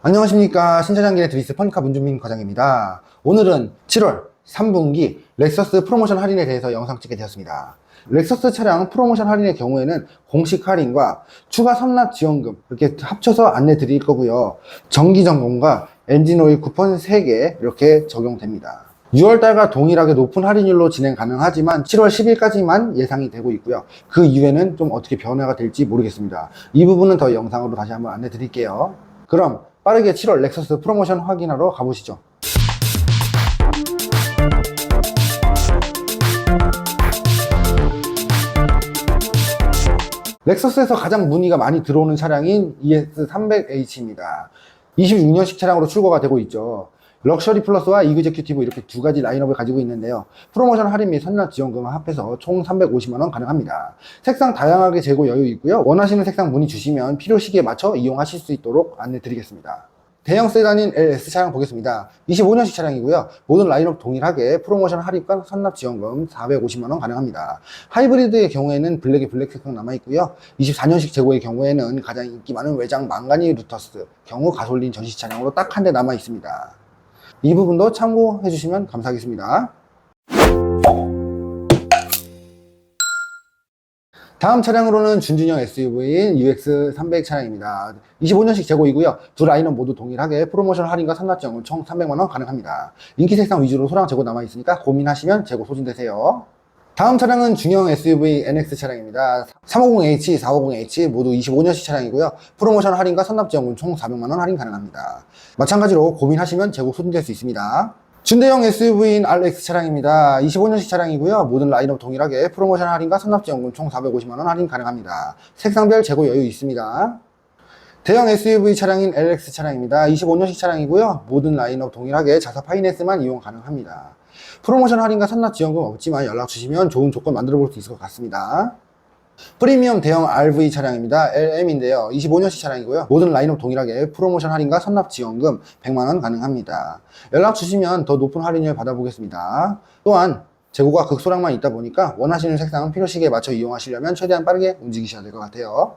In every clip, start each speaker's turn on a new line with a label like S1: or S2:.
S1: 안녕하십니까 신차장길의 드리스 펀카 문준민 과장입니다 오늘은 7월 3분기 렉서스 프로모션 할인에 대해서 영상 찍게 되었습니다 렉서스 차량 프로모션 할인의 경우에는 공식 할인과 추가 선납 지원금 이렇게 합쳐서 안내 드릴 거고요 정기 점검과 엔진 오일 쿠폰 3개 이렇게 적용됩니다 6월달과 동일하게 높은 할인율로 진행 가능하지만 7월 10일까지만 예상이 되고 있고요. 그 이후에는 좀 어떻게 변화가 될지 모르겠습니다. 이 부분은 더 영상으로 다시 한번 안내 드릴게요. 그럼 빠르게 7월 렉서스 프로모션 확인하러 가보시죠. 렉서스에서 가장 문의가 많이 들어오는 차량인 ES300H입니다. 26년식 차량으로 출고가 되고 있죠. 럭셔리 플러스와 이그제큐티브 이렇게 두 가지 라인업을 가지고 있는데요. 프로모션 할인 및 선납 지원금을 합해서 총 350만원 가능합니다. 색상 다양하게 재고 여유 있고요. 원하시는 색상 문의 주시면 필요 시기에 맞춰 이용하실 수 있도록 안내 드리겠습니다. 대형 세단인 LS 차량 보겠습니다. 25년식 차량이고요. 모든 라인업 동일하게 프로모션 할인과 선납 지원금 450만원 가능합니다. 하이브리드의 경우에는 블랙이 블랙 색상 남아있고요. 24년식 재고의 경우에는 가장 인기 많은 외장 망가니 루터스 경우 가솔린 전시 차량으로 딱 한 대 남아있습니다. 이 부분도 참고해 주시면 감사하겠습니다. 다음 차량으로는 준준형 SUV인 UX300 차량입니다. 25년식 재고이고요. 두 라인은 모두 동일하게 프로모션 할인과 선납지원금 총 300만원 가능합니다. 인기 색상 위주로 소량 재고 남아있으니까 고민하시면 재고 소진되세요. 다음 차량은 중형 SUV NX 차량입니다. 350H, 450H 모두 25년식 차량이고요. 프로모션 할인과 선납 지원금 총 400만원 할인 가능합니다. 마찬가지로 고민하시면 재고 소진될 수 있습니다. 준대형 SUV인 RX 차량입니다. 25년식 차량이고요. 모든 라인업 동일하게 프로모션 할인과 선납 지원금 총 450만원 할인 가능합니다. 색상별 재고 여유 있습니다. 대형 SUV 차량인 LX 차량입니다. 25년식 차량이고요. 모든 라인업 동일하게 자사 파이낸스만 이용 가능합니다. 프로모션 할인과 선납 지원금 없지만 연락 주시면 좋은 조건 만들어 볼 수 있을 것 같습니다. 프리미엄 대형 RV 차량입니다. LM인데요. 25년식 차량이고요. 모든 라인업 동일하게 프로모션 할인과 선납 지원금 100만원 가능합니다. 연락 주시면 더 높은 할인율 받아보겠습니다. 또한 재고가 극소량만 있다 보니까 원하시는 색상은 필요 시기에 맞춰 이용하시려면 최대한 빠르게 움직이셔야 될 것 같아요.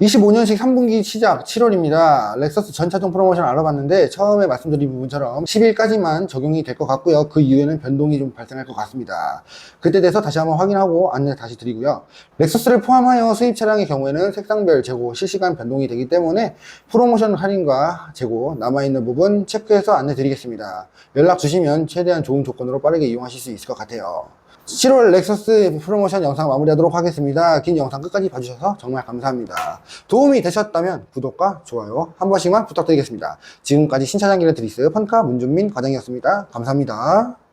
S1: 25년식 3분기 시작 7월입니다. 렉서스 전차종 프로모션 알아봤는데 처음에 말씀드린 부분처럼 10일까지만 적용이 될 것 같고요. 그 이후에는 변동이 좀 발생할 것 같습니다. 그때 돼서 다시 한번 확인하고 안내 다시 드리고요. 렉서스를 포함하여 수입 차량의 경우에는 색상별 재고 실시간 변동이 되기 때문에 프로모션 할인과 재고 남아있는 부분 체크해서 안내 드리겠습니다. 연락 주시면 최대한 좋은 조건으로 빠르게 이용하실 수 있을 것 같아요. 7월 렉서스 프로모션 영상 마무리하도록 하겠습니다. 긴 영상 끝까지 봐주셔서 정말 감사합니다. 도움이 되셨다면 구독과 좋아요 한 번씩만 부탁드리겠습니다. 지금까지 신차장길의 드리스 펀카 문준민 과장이었습니다. 감사합니다.